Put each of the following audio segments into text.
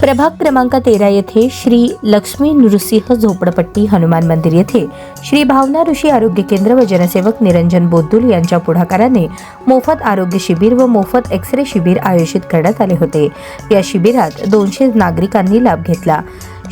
प्रभाग क्रमांक तेरा येथे श्री लक्ष्मी नृसिंह झोपडपट्टी हनुमान मंदिर येथे श्री भावना ऋषी आरोग्य केंद्र व जनसेवक निरंजन बोद्दुल यांच्या पुढाकाराने मोफत आरोग्य शिबिर व मोफत एक्स रे शिबिर आयोजित करण्यात आले होते. या शिबिरात दोनशे नागरिकांनी लाभ घेतला.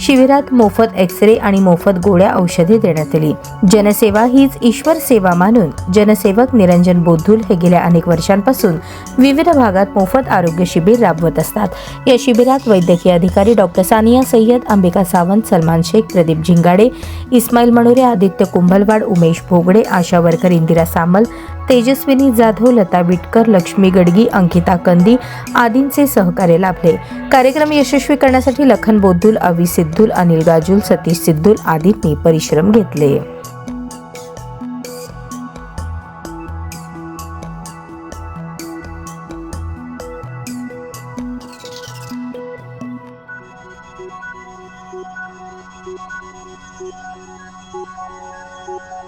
शिबिरात मोफत एक्सरे आणि मोफत गोळ्या औषधे देण्यात आली. जनसेवा हीच ईश्वर सेवा मानून जनसेवक निरंजन बोद्धुल हे गेल्या अनेक वर्षांपासून विविध भागात मोफत आरोग्य शिबिर राबवत असतात. या शिबिरात वैद्यकीय अधिकारी doctor Sania Sayyed Ambika Sawant Salman Shaikh Pradeep Zingade Ismail Manore Aditya Kumbhalwad Umesh Bhogade ASHA worker Indira Samal Tejaswini Jadhav Lata Vitkar Lakshmi Gadgi Ankita Kandi आदींचे सहकार्य लाभले. कार्यक्रम यशस्वी करण्यासाठी लखन बोद्धुल अवी सिद्धुल अनिल गाजुल सतीश सिद्धुल आदींनी परिश्रम घेतले. तिकडे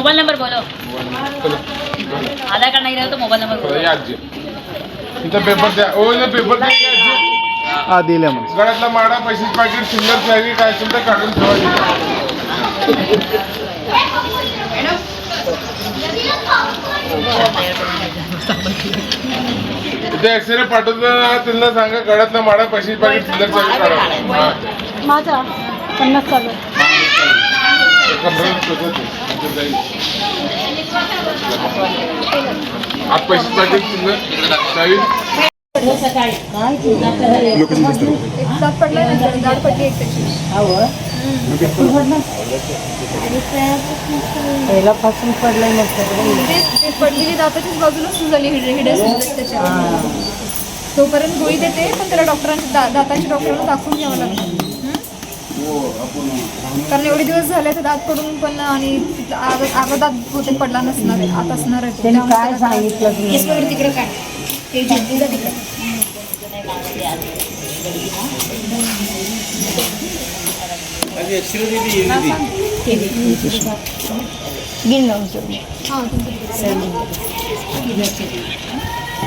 मोबाईल नंबर बोलो आधार कार्ड नाही राहिलं तर मोबाईल नंबर बोलो तिथं पेपर द्या ओ इथं पेपर द्या की आजी. हा दिले मग गळ्यातला माडा पैसे पाकिट सिल्लर चावी काय असेल तर काढून ठेवा तिथं. तिथे एक्सरे पाठवतो ना, त्यांना सांगा गळ्यातला माडा पैसे पाकिट सिल्लर चावी काढा. माझा पन्नास चालू आहे. तिथे जाईल. आत पैसे पाकिट सिल्लर चावी पहिल्यापासून पडलंय मग पडलेली दाताच्याच बाजूला सुजली हिडे त्याच्या तोपर्यंत गोळी देते पण त्याला डॉक्टरांच्या दा दाताच्या डॉक्टरांना दाखवून घ्यावं लागतं कारण एवढे दिवस झाले तर दात पडून पण आणि आग- दात बहुतेक पडला नसणार आहे. आत असणार आहे. त्यांनी काय त्याला- सांगितलं तुम्ही? केस वगैरे तिकडे. काय ते झेंडूचा तिकडे.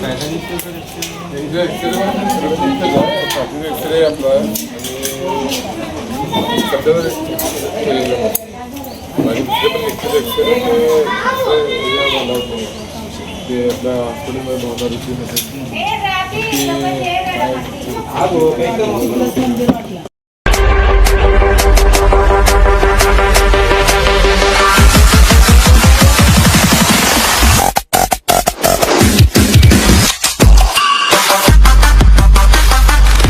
त्यांचं एक्सरे एक्सरे आपला आणि सध्या आणि दुसरे पण एक्सरे एक्सरे ते आपल्या हॉस्पिटलमध्ये होणार होती